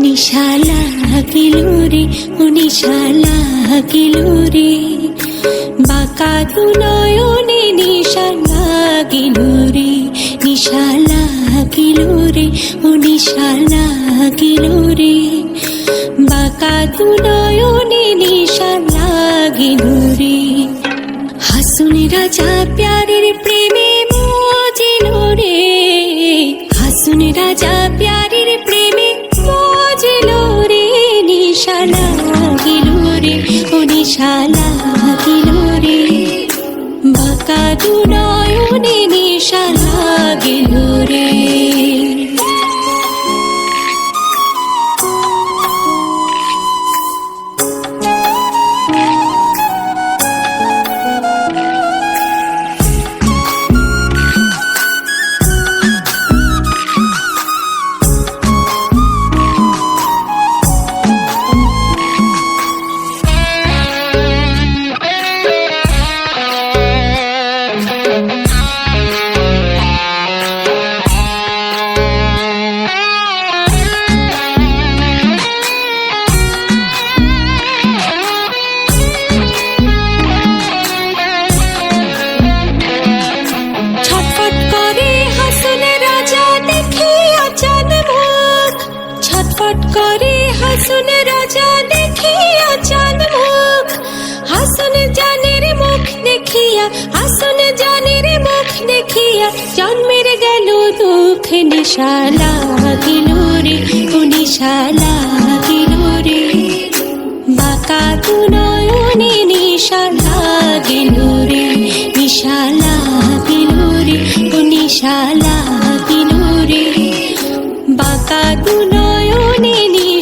নিশা লাগিল রে ও নিশা লাগিল রে বাঁকা দু নয়নে নিশা লাগিল রে নিশা লাগিল রে ও নিশা লাগিল রে বাঁকা দু নয়নে নিশা হাসুন রাজা প্যারের প্রেমে নিশা লাগিল রে ও নিশা লাগিল রে। বাঁকা দু নয়নে নিশা ছটফট করে হাসুনে রাজা দেখে আচান মুখ। হাসুন জানের মুখ দেখিয়া, হাসুন জানের মুখ দেখিয়া, জন্মের গেল দুঃখ নিশা লাগিল রে ও নিশা লাগিল রে বাঁকা তু নয়নে নিশা লাগিল রে নিশা লাগিল রে নিশা লাগিল রে বাঁকা তু নয়নে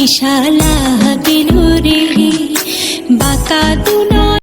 বিশালা দিল রে দুনা